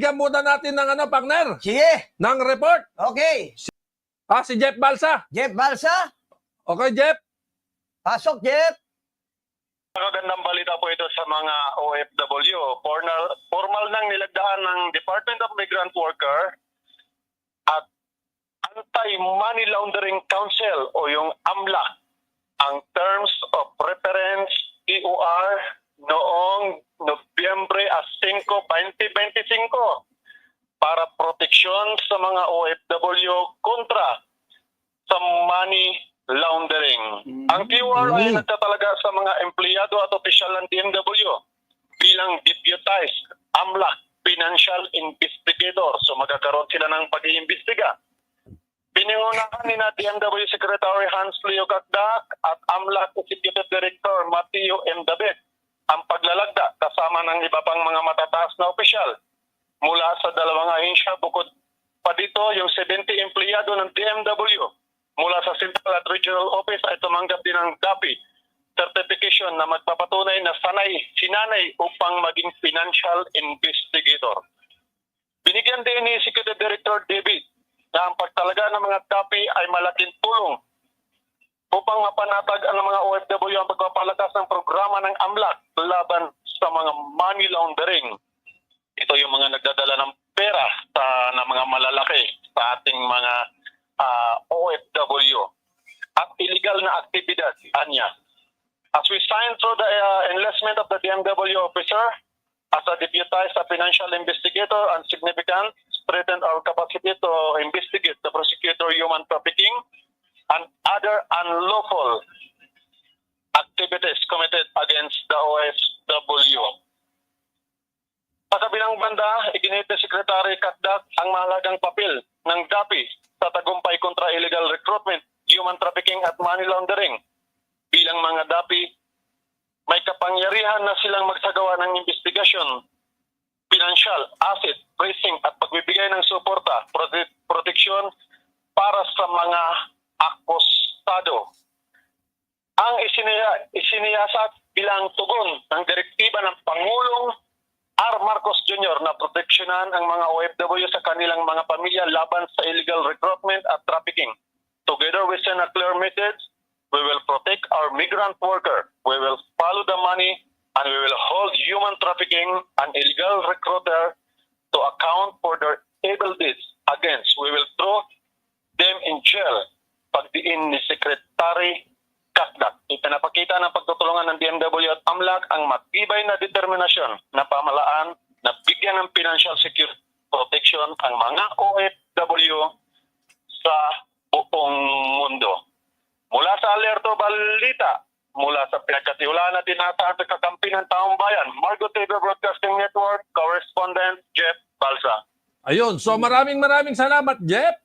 Bigyan muna natin ng ano, partner, Sige. ng report. Okay. Ah, si Jeff Balsa. Jeff Balsa. Okay, Jeff? Pasok, Jeff. Magandang balita po ito sa mga OFW. Formal, formal nang nilagdaan ng Department of Migrant Worker at Anti-Money Laundering Council o yung AMLA ang Terms of Reference EOR noong Nobyembre 5, 2025 para proteksyon sa mga OFW kontra sa money laundering. Ang QR ay Mm. nagtatalaga sa mga empleyado at opisyal ng DMW bilang deputized AMLAC Financial Investigator. So magkakaroon sila ng pag-iimbestiga. Piningunahan ni na DMW Secretary Hans Leo Gagdak at AMLAC Executive Director Mateo M. David ang paglalagda kasama ng iba pang mga matataas na opisyal mula sa dalawang ahensya bukod pa dito yung 70 empleyado ng DMW mula sa Central at Regional Office ay tumanggap din ng DAPI certification na magpapatunay na sanay sinanay upang maging financial investigator. Binigyan din ni Executive Director David na ang pagtalaga ng mga DAPI ay malaking tulong upang mapanatag ang mga OFW ang pagpapalakas ng programa ng AMLAC laban sa mga money laundering. Ito yung mga nagdadala ng pera sa ng mga malalaki sa ating mga ah, OFW at illegal na aktibidad anya. As we sign through the uh, enlistment of the DMW officer as a deputized a financial investigator and significant strengthened our capacity to investigate the prosecutor human trafficking and other unlawful activities committed against the OFW. Sa kabilang banda, iginit ni Secretary Katdak ang mahalagang papel ng DAPI sa tagumpay kontra illegal recruitment, human trafficking at money laundering. Bilang mga DAPI, may kapangyarihan na silang magsagawa ng investigasyon, financial, asset, tracing at pagbibigay ng suporta, prote- proteksyon para sa mga akustado. Ang isiniya, isiniyasat bilang tugon ng direktiba ng Pangulong R. Marcos Jr. na proteksyonan ang mga OFW sa kanilang mga pamilya laban sa illegal recruitment at trafficking. Together with send a clear message, we will protect our migrant worker. We will follow the money and we will hold human trafficking and illegal recruiter to account for their evil deeds. Against, we will throw them in jail. Pagdiin ni Secretary Kasdak, ipinapakita ng pagtutulungan ng DMW at AMLAC ang matibay na determinasyon na pamalaan na bigyan ng financial security protection ang mga OFW sa buong mundo. Mula sa Alerto Balita, mula sa pinagkatiwalaan na tinatahan sa kakampi ng taong bayan, Margo TV Broadcasting Network, Correspondent Jeff Balsa. Ayun. So maraming maraming salamat, Jeff.